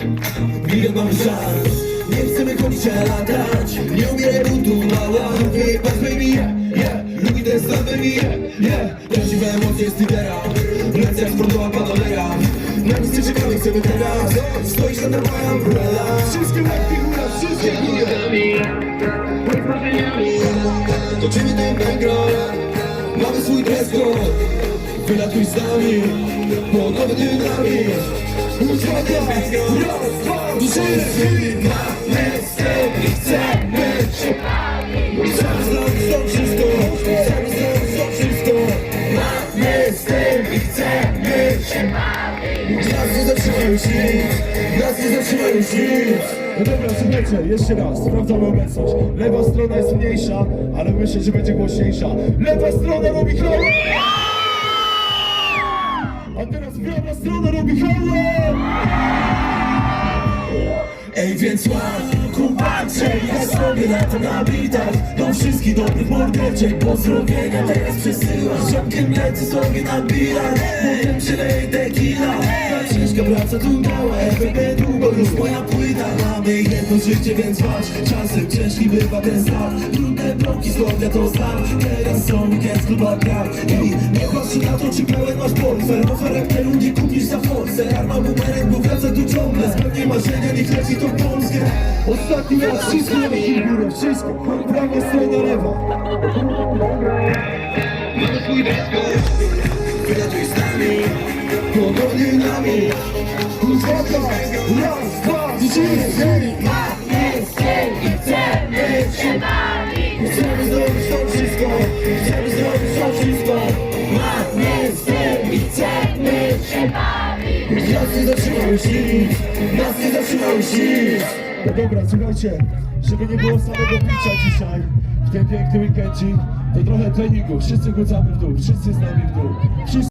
Mamy szans Nie chcemy chodzić, a latać Nie umieraj buntu, mała. Lubię pas, baby, yeah, yeah. Lubi ten stan, baby, yeah, yeah. Prawdziwe emocje z lidera Lecę jak sportowa panoleja Na nic nie czekamy, chcemy teraz. Stoisz na tramwajem, umbrella. Wszystkie łapki góra, wszystkie góra Toczymy ten bankroll Mamy swój dress code. Wylatuj z nami nowy Nas nie zatrzymają zatrzymają nic dobra, słuchajcie, jeszcze raz, sprawdzamy obecność. Lewa strona jest mniejsza, ale myślę, że będzie głośniejsza. Lewa strona robi hałas! A teraz prawa strona robi hałas! Ej, więc łap, kumpacze, ja sobie latam na bitach Do wszystkich dobrych morderczek pozdrowienia teraz przesyłam Z ziomkiem lecę sobie na bilar Potem przyleję tequila. Ta ciężka praca tu mała FB długo już moja płyta. Mamy jedno życie, więc walcz Czasem ciężki bywa ten start Trudne bloki, słowia to znam. Teraz są weekend w klubach gram I nie patrz na to, czy pełen masz portfel. Bo charakteru nie kupisz za forsę Arma bumerek, bo wraca tu ciągle Spełnię marzenia, niech leci tą Polskę Ostatni raz, wszystkie łapki w górę, wszystko. Prawa strona, lewa. Mamy swój dress Wylatuj z nami Pogody nami! Raz, dwa, trzy, cztery. Zatrzymają nic Nas nie zatrzymają nic No dobra, słuchajcie, żeby nie było samego picia dzisiaj, w ten piękny weekendzik, to trochę treningu. Wszyscy rzucamy w dół, wszyscy z nami w dół. Wszyscy